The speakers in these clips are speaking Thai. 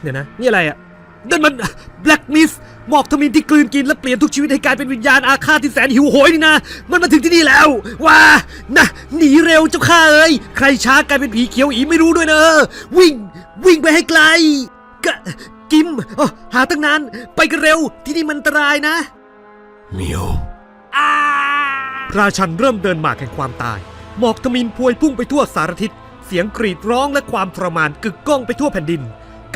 เดี๋ยวนะ นี่อะไรอะนั่นมัน Black Mist หมอกทมินที่กลืนกินและเปลี่ยนทุกชีวิตให้กลายเป็นวิญญาณอาฆาตที่แสนหิวโหยนี่นะ มันมาถึงที่นี่แล้วว้านะหนีเร็วเจ้าข้าเอ้ยใครช้ากลายเป็นผีเขียวอีไม่รู้ด้วยเนอะวิ่ง วิ่งไปให้ไกลกะกิมอ๋อหาตั้งนาน ไปกันเร็วที่นี่มันอันตรายนะเมียวราชันเริ่มเดินหมากแห่งความตาย หมอกทมินพวยพุ่งไปทั่วสารทิศ สียงกรีดร้องและความทรมานกึกก้องไปทั่วแผ่นดิน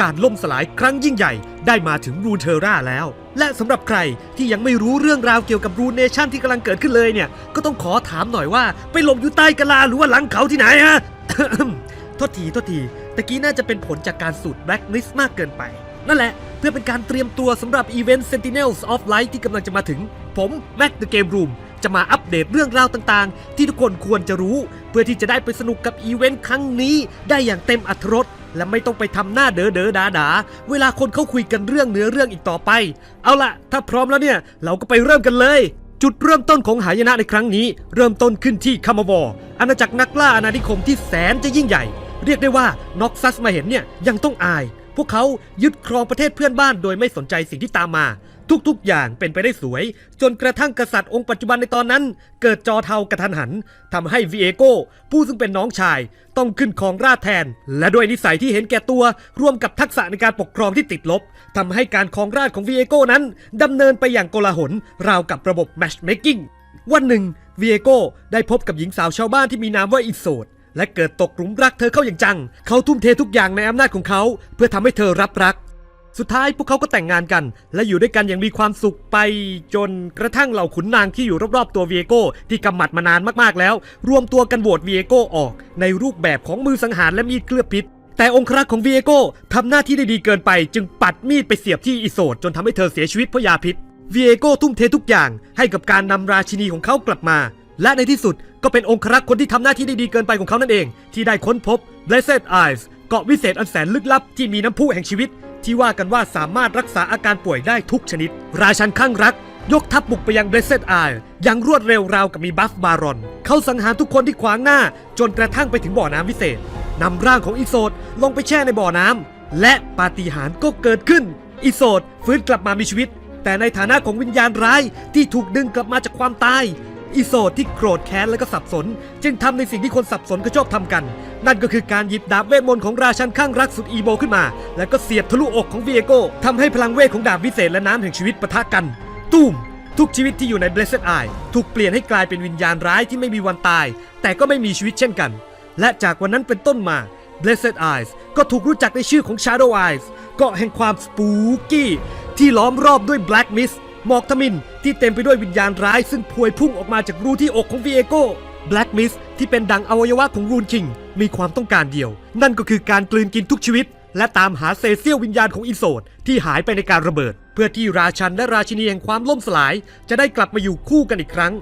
การล่มสลายครั้งยิ่งใหญ่ได้มาถึงรูเทอร่าแล้ว และสำหรับใครที่ยังไม่รู้เรื่องราวเกี่ยวกับรูเนชั่นที่กำลังเกิดขึ้นเลยเนี่ย ก็ต้องขอถามหน่อยว่า ไปหลบอยู่ใต้กะลาหรือว่าหลังเขาที่ไหนฮะ โทษทีโทษทีตะกี้น่าจะเป็นผลจากการสูดแบล็คลิสต์มากเกินไป นั่นแหละเพื่อเป็นการเตรียมตัวสำหรับอีเวนต์ Sentinels of Light ที่กำลังจะมาถึง ผมแม็ก The Game Room จะมาอัปเดตเรื่องราวต่างๆ ที่ทุกคนควรจะรู้ เพื่อที่จะได้ไปสนุกกับอีเวนต์ครั้งนี้ ได้อย่างเต็มอรรถรสและไม่ต้องไปทำหน้าเด๋อเด๋อดาดาๆเวลาคนเขาคุยกันเรื่องเนื้อเรื่องอีกต่อไป เอาล่ะ ถ้าพร้อมแล้วเนี่ย เราก็ไปเริ่มกันเลย จุดเริ่มต้นของหายนะในครั้งนี้ เริ่มต้นขึ้นที่คามาวอร์อาณาจักรนักล่าอาณานิคมที่แสนจะยิ่งใหญ่ เรียกได้ว่าน็อกซัสมาเห็นเนี่ยยังต้องอาย พวกเขายึดครองประเทศเพื่อนบ้านโดยไม่สนใจสิ่งที่ตามมา ทุกๆ อย่างเป็นไปได้สวย จนกระทั่งกษัตริย์องค์ปัจจุบันในตอนนั้น เกิดจอเทากระทันหันทำให้วีเอโกผู้ซึ่งเป็นน้องชาย ต้องขึ้นครองราชแทน และด้วยนิสัยที่เห็นแก่ตัว ร่วมกับทักษะในการปกครองที่ติดลบทำให้การครองราชของวีเอโกนั้นดำเนินไปอย่างโกลาหลราวกับระบบ matchmaking วันหนึ่งวีเอโกได้พบกับหญิงสาวชาวบ้านที่มีนามว่าอิโซดและเกิดตกหลุมรักเธอเข้าอย่างจัง เขาทุ่มเททุกอย่างในอำนาจของเขา เพื่อทำให้เธอรับรัก สุดท้ายพวกเขาก็แต่งงานกัน และอยู่ด้วยกันอย่างมีความสุขไป จนกระทั่งเหล่าขุนนางที่อยู่รอบๆตัวเวีเอโกที่กำหมัดมานานมากๆแล้ว รวมตัวกันโหวตวีเอโกออก ในรูปแบบของมือสังหารและมีดเคลือบพิษแต่องครักษ์ของเวีเอโกทำหน้าที่ได้ดีเกินไป จึงปัดมีดไปเสียบที่อิโซดจนทำให้เธอเสียชีวิตเพราะยาพิษเวีเอโกทุ่มเททุกอย่างให้กับการนำราชินีของเขากลับมา และในที่สุดก็เป็นองครักษ์คนที่ทำหน้าที่ได้ดีเกินไปของเขานั่นเอง ที่ได้ค้นพบ Blessed Eyes เกาะวิเศษอันแสนลึกลับที่มีน้ำพุแห่งชีวิต ที่ว่ากันว่าสามารถรักษาอาการป่วยได้ทุกชนิด ราชันข้างรัก ยกทัพบุกไปยัง Blessed Eye อย่างรวดเร็วราวกับมีบัฟบารอน เขาสังหารทุกคนที่ขวางหน้า จนกระทั่งไปถึงบ่อน้ำวิเศษนำร่างของอิโซดลงไปแช่ในบ่อน้ำและปาฏิหาริย์ก็เกิดขึ้น อิโซดฟื้นกลับมามีชีวิต แต่ในฐานะของวิญญาณร้ายที่ถูกดึงกลับมาจากความตาย อิโซดที่โกรธแค้นและก็สับสน จึงทำในสิ่งที่คนสับสนก็ชอบทำกัน นั่นก็คือการหยิบดาบเวทมนต์ของราชันข้างรักสุดอีโบขึ้นมา แล้วก็เสียบทะลุอกของวีเอโกทำให้พลังเวทของดาบวิเศษและน้ำแห่งชีวิตปะทะกัน ตุ้มทุกชีวิตที่อยู่ใน Blessed Eye ถูกเปลี่ยนให้กลายเป็นวิญญาณร้ายที่ไม่มีวันตาย แต่ก็ไม่มีชีวิตเช่นกัน และจากวันนั้นเป็นต้นมา Blessed Eyes ก็ถูกรู้จักในชื่อของ Shadow Eyes เกาะแห่งความสปูกี้ที่ล้อมรอบด้วย Black Mist หมอกทมินที่เต็มไปด้วยวิญญาณร้ายซึ่งพวยพุ่งออกมาจากรูที่อกของวีเอโก Black Mist ที่เป็นดังอวัยวะของรูนคิง มีความต้องการเดียว นั่นก็คือการกลืนกินทุกชีวิต และตามหาเศษเสี้ยววิญญาณของอิโซดที่หายไปในการระเบิด เพื่อที่ราชันและราชินีแห่งความล่มสลาย จะได้กลับมาอยู่คู่กันอีกครั้ง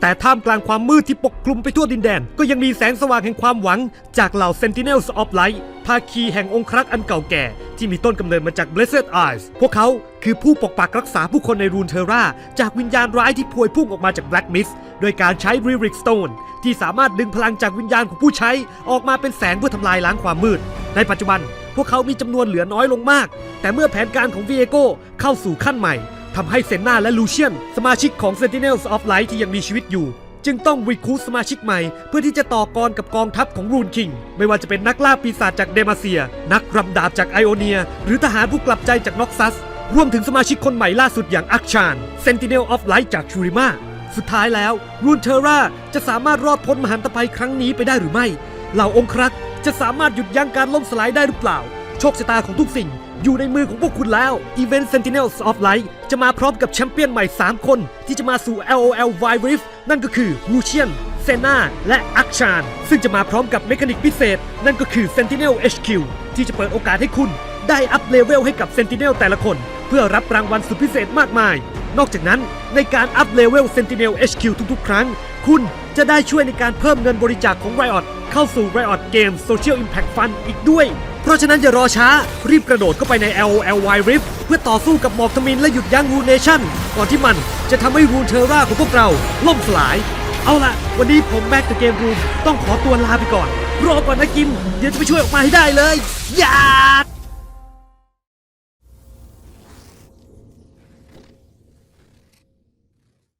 แต่ท่ามกลางความมืดที่ปกคลุมไปทั่วดินแดน ก็ยังมีแสงสว่างแห่งความหวัง จากเหล่า Sentinels of Light ภาคีแห่งองครักษ์อันเก่าแก่ ที่มีต้นกำเนิดมาจาก Blessed Eyes พวกเขา คือผู้ปกปักรักษาผู้คนในรูนเทอร่าจากวิญญาณร้ายที่พวยพุ่งออกมาจาก Black Mist โดยการใช้ Lyric Stone ที่สามารถดึงพลังจากวิญญาณของผู้ใช้ออกมาเป็นแสงเพื่อทำลายล้างความมืด ในปัจจุบันพวกเขามีจำนวนเหลือน้อยลงมาก แต่เมื่อแผนการของวีเอโกเข้าสู่ขั้นใหม่ทำให้เซนนาและลูเชียน สมาชิกของ Sentinels of Light ที่ยังมีชีวิตอยู่ จึงต้องรีคูสมาชิกใหม่ เพื่อที่จะต่อกรกับกองทัพของรูนคิง ไม่ว่าจะเป็นนักล่าปีศาจจากเดมาเซีย นักรำดาบจากไอโอเนีย หรือทหารผู้กลับใจจากน็อกซัส รวมถึงสมาชิกคนใหม่ล่าสุดอย่างอักชานเซนติเนลออฟไลท์จากชูริมาสุดท้ายแล้วรูนเทอร่าจะสามารถรอดพ้นมหันตภัยครั้งนี้ไปได้หรือไม่ เหล่าองครักษ์จะสามารถหยุดยั้งการล่มสลายได้หรือเปล่า โชคชะตาของทุกสิ่งอยู่ในมือของพวกคุณแล้ว Event Sentinels of Light จะมาพร้อมกับแชมเปี้ยนใหม่ 3 คนที่จะมาสู่ LOL Wild Rift นั่นก็คือลูเชียนเซนาและอักชาน ซึ่งจะมาพร้อมกับเมคานิกพิเศษ นั่นก็คือ Sentinel HQ ที่จะเปิดโอกาสให้คุณได้อัพเลเวลให้กับ Sentinel แต่ละคน เพื่อรับรางวัลสุดพิเศษมากมาย นอกจากนั้นในการอัพเลเวล Sentinel HQ ทุกๆ ครั้ง คุณจะได้ช่วยในการเพิ่มเงินบริจาคของ Riot เข้าสู่ Riot Games Social Impact Fund อีกด้วย เพราะฉะนั้นอย่ารอช้า รีบกระโดดเข้าไปใน LOLY Rift เพื่อต่อสู้กับหมอกทมินและหยุดยั้งรูเนชั่นก่อนที่มันจะทำให้รูนเทอร่าของพวกเราล่มสลาย เอาละวันนี้ผมแม็กเดอะเกมรูมต้องขอตัวลาไปก่อน รอก่อนนะกิม เดี๋ยวจะไปช่วยออกมาให้ได้เลย อย่า